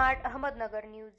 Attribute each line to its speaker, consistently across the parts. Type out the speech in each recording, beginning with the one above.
Speaker 1: Ahmednagar news.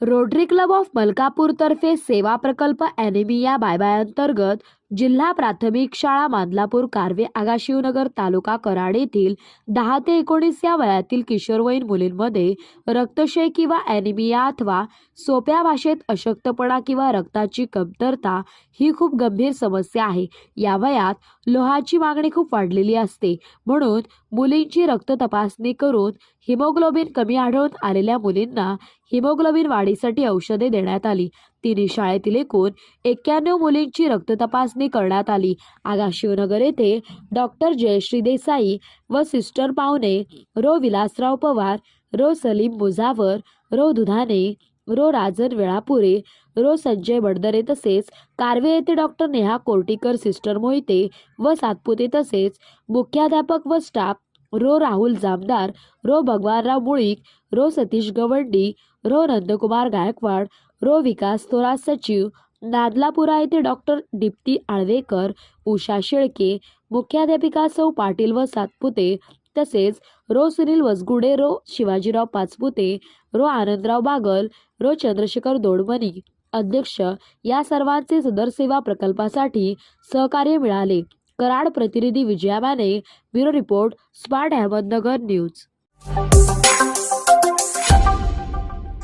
Speaker 2: Rotary Club of Malkapur तर्फे सेवा प्रकल्प ॲनेमिया बायबाय अंतर्गत जिल्हा प्राथमिक शाळा मादलापूर कारवे आगाशिवनगर तालुका कराड येथील दहा ते एकोणीस या वयातील किशोरवयीन मुलींमध्ये रक्तक्षय किंवा ॲनिमिया अथवा सोप्या भाषेत अशक्तपणा किंवा रक्ताची कमतरता ही खूप गंभीर समस्या आहे. या वयात लोहाची मागणी खूप वाढलेली असते. म्हणून मुलींची रक्त तपासणी करून हिमोग्लोबिन कमी आढळून आलेल्या मुलींना हिमोग्लोबिन वाढीसाठी औषधे देण्यात आली. तिन्ही शाळेतील एकूण एक्क्याण्णव मुलींची रक्त तपासणी करण्यात आली. आगा शिवनगर येथे डॉक्टर जयश्री देसाई व सिस्टर पावणे रो. विलासराव पवार रो. सलीम मुजावर रो. दुधाने रो. राजन वेळापुरे रो. संजय बडदरे तसेच कारवे येथे डॉक्टर नेहा कोर्टीकर सिस्टर मोहिते व सातपुते तसेच मुख्याध्यापक व स्टाफ रो. राहुल जामदार रो. भगवानराव मुळीक रो. सतीश गवंडी रो. नंदकुमार गायकवाड रो विकास थोरात सचिव नादलापुरा येथे डॉक्टर दीप्ती आळवेकर उषा शेळके मुख्याध्यापिका सौ पाटील व सातपुते तसेच रो सुनील वसगुडे रो शिवाजीराव पाचपुते रो आनंदराव बागल रो चंद्रशेखर दोडमणी अध्यक्ष या सर्वांचे सदर सेवा प्रकल्पासाठी सहकार्य मिळाले. कराड प्रतिनिधी Vijaya Mane bureau report smart Ahmednagar news.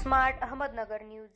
Speaker 1: Smart Ahmednagar news.